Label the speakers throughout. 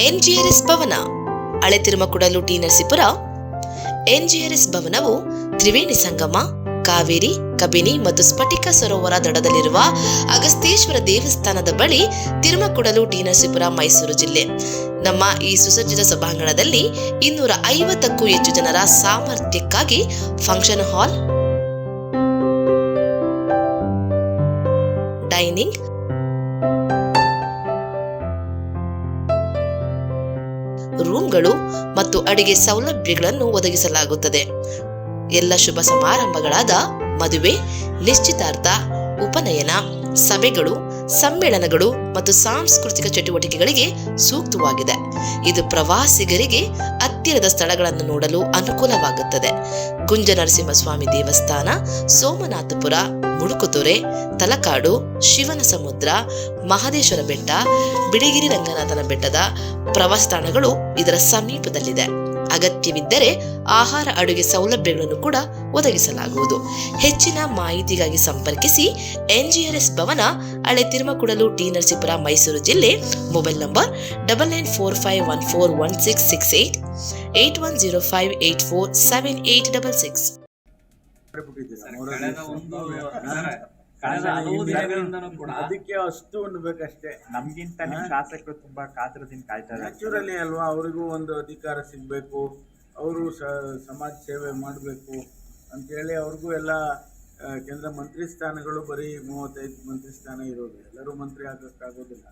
Speaker 1: ಎನ್ಜಿಆರ್ಎಸ್ ಭವನ, ಹಳೆ Tirumakudalu T Narasipura, NGRS ಭವನವು ತ್ರಿವೇಣಿ ಸಂಗಮ, ಕಾವೇರಿ, ಕಬಿನಿ ಮತ್ತು ಸ್ಫಟಿಕ ಸರೋವರ ದಡದಲ್ಲಿರುವ ಅಗಸ್ತೇಶ್ವರ ದೇವಸ್ಥಾನದ ಬಳಿ ತಿರುಮಕುಡಲು ಟಿ ನರಸೀಪುರ, ಮೈಸೂರು ಜಿಲ್ಲೆ. ನಮ್ಮ ಈ ಸುಸಜ್ಜಿತ ಸಭಾಂಗಣದಲ್ಲಿ ಇನ್ನೂರ ಐವತ್ತಕ್ಕೂ ಹೆಚ್ಚು ಜನರ ಸಾಮರ್ಥ್ಯಕ್ಕಾಗಿ ಫಂಕ್ಷನ್ ಹಾಲ್, ಡೈನಿಂಗ್ ರೂಮ್ಗಳು ಮತ್ತು ಅಡಿಗೆ ಸೌಲಭ್ಯಗಳನ್ನು ಒದಗಿಸಲಾಗುತ್ತದೆ. ಎಲ್ಲ ಶುಭ ಸಮಾರಂಭಗಳಾದ ಮದುವೆ, ನಿಶ್ಚಿತಾರ್ಥ, ಉಪನಯನ, ಸಭೆಗಳು, ಸಮ್ಮೇಳನಗಳು ಮತ್ತು ಸಾಂಸ್ಕೃತಿಕ ಚಟುವಟಿಕೆಗಳಿಗೆ ಸೂಕ್ತವಾಗಿದೆ. ಇದು ಪ್ರವಾಸಿಗರಿಗೆ ಹತ್ತಿರದ ಸ್ಥಳಗಳನ್ನು ನೋಡಲು ಅನುಕೂಲವಾಗುತ್ತದೆ. ಗುಂಜ ನರಸಿಂಹಸ್ವಾಮಿ ದೇವಸ್ಥಾನ, ಸೋಮನಾಥಪುರ ಮುಡುಕುತೊರೆ ತಲಕಾಡು ಶಿವನ ಸಮುದ್ರ ಮಹದೇಶ್ವರ ಬೆಟ್ಟ ಬಿಳಿಗಿರಿ ರಂಗನಾಥನ ಬೆಟ್ಟದ ಪ್ರವಾಸ ತಾಣಗಳು ಇದರ ಸಮೀಪದಲ್ಲಿದೆ. ಅಗತ್ಯವಿದ್ದರೆ ಆಹಾರ ಅಡುಗೆ ಸೌಲಭ್ಯಗಳನ್ನು ಕೂಡ ಒದಗಿಸಲಾಗುವುದು. ಹೆಚ್ಚಿನ ಮಾಹಿತಿಗಾಗಿ ಸಂಪರ್ಕಿಸಿ ಎನ್ಜಿಆರ್ಎಸ್ ಭವನ, ಹಳೆ ತಿರುಮಕುಡಲು, ಟಿ ನರಸೀಪುರ, ಮೈಸೂರು ಜಿಲ್ಲೆ mobile number double nine four five one four one six six eight eight one zero five eight four seven eight double six
Speaker 2: ಕಳೆದ ಒಂದು
Speaker 3: ಹಾ?
Speaker 2: ಕಳೆದ ಹಲವು ದಿನಗಳಿಂದನೂ ಕೂಡ
Speaker 3: ಅದಕ್ಕೆ ಅಷ್ಟು ಅನ್ಬೇಕಷ್ಟೇ
Speaker 2: ನಮ್ಗಿಂತ ನಿಮ್ ಶಾಸಕರು ತುಂಬಾ ಕಾತರದಿಂದ ಕಾಯ್ತಾ ಇದ್ದಾರೆ.
Speaker 3: ನ್ಯಾಚುರಲಿ ಅಲ್ವಾ ಅವರಿಗೂ ಒಂದು ಅಧಿಕಾರ ಸಿಗಬೇಕು ಅವರು ಸಮಾಜ ಸೇವೆ ಮಾಡಬೇಕು ಅಂತೇಳಿ ಅವ್ರಿಗೂ ಎಲ್ಲ ಕೇಂದ್ರ ಮಂತ್ರಿ ಸ್ಥಾನಗಳು ಬರೀ ಮೂವತ್ತೈದು ಮಂತ್ರಿ ಸ್ಥಾನ ಇರೋದು. ಎಲ್ಲರೂ ಮಂತ್ರಿ ಆಗೋಕ್ಕಾಗೋದಿಲ್ಲ.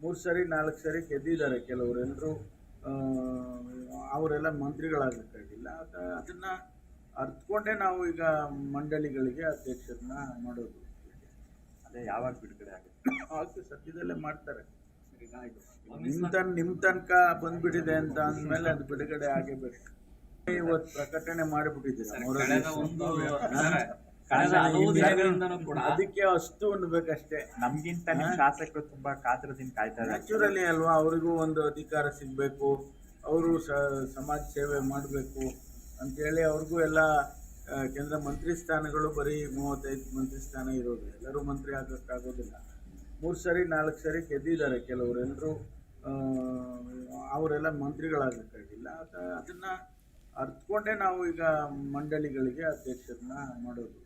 Speaker 3: ಮೂರು ಸರಿ ನಾಲ್ಕು ಸರಿ ಗೆದ್ದಿದ್ದಾರೆ ಕೆಲವರು. ಎಲ್ಲರೂ ಅವರೆಲ್ಲ ಮಂತ್ರಿಗಳಾಗಬೇಕಾಗಿಲ್ಲ ಅದನ್ನು ಅರ್ಥಕೊಂಡೇ ನಾವು ಈಗ ಮಂಡಳಿಗಳಿಗೆ ಅಧ್ಯಕ್ಷರನ್ನ ಮಾಡೋದು.
Speaker 2: ಅದೇ ಯಾವಾಗ ಬಿಡುಗಡೆ ಆಗುತ್ತೆ?
Speaker 3: ಆಗ್ತದೆ ಸದ್ಯದಲ್ಲೇ ಮಾಡ್ತಾರೆ. ನಿಮ್ಮ ತನ್ ನಿಮ್ ತನಕ ಬಂದ್ಬಿಟ್ಟಿದೆ ಅಂತ ಅಂದ್ಮೇಲೆ ಅದು ಬಿಡುಗಡೆ ಆಗೇಬೇಕು ಇವತ್ತು ಪ್ರಕಟಣೆ ಮಾಡಿಬಿಟ್ಟಿದ್ದೀರಾ? ಅದಕ್ಕೆ ಅಷ್ಟು ಅನ್ಬೇಕಷ್ಟೇ
Speaker 2: ನಮ್ಗಿಂತ ನಿಮ್ ಶಾಸಕರು ತುಂಬಾ ಕಾತರದಿಂದ ಕಾಯ್ತಾ ಇದ್ದಾರೆ.
Speaker 3: ನ್ಯಾಚುರಲಿ ಅಲ್ವಾ? ಅವ್ರಿಗೂ ಒಂದು ಅಧಿಕಾರ ಸಿಗ್ಬೇಕು. ಅವರು ಸಮಾಜ ಸೇವೆ ಮಾಡಬೇಕು. ಅಂತೇಳಿ ಅವ್ರಿಗೂ ಎಲ್ಲ ಕೇಂದ್ರ ಮಂತ್ರಿ ಸ್ಥಾನಗಳು ಬರೀ ಮೂವತ್ತೈದು ಮಂತ್ರಿ ಸ್ಥಾನ ಇರೋದು. ಎಲ್ಲರೂ ಮಂತ್ರಿ ಆಗೋಕ್ಕಾಗೋದಿಲ್ಲ. ಮೂರು ಸರಿ, ನಾಲ್ಕು ಸರಿ ಗೆದ್ದಿದ್ದಾರೆ ಕೆಲವರು. ಎಲ್ಲರೂ ಅವರೆಲ್ಲ ಮಂತ್ರಿಗಳಾಗಬೇಕಾಗಿಲ್ಲ ಅದ, ಅದನ್ನು ಅರ್ಥಕೊಂಡೇ ನಾವು ಈಗ ಮಂಡಳಿಗಳಿಗೆ ಅಧ್ಯಕ್ಷರನ್ನ ಮಾಡೋದು.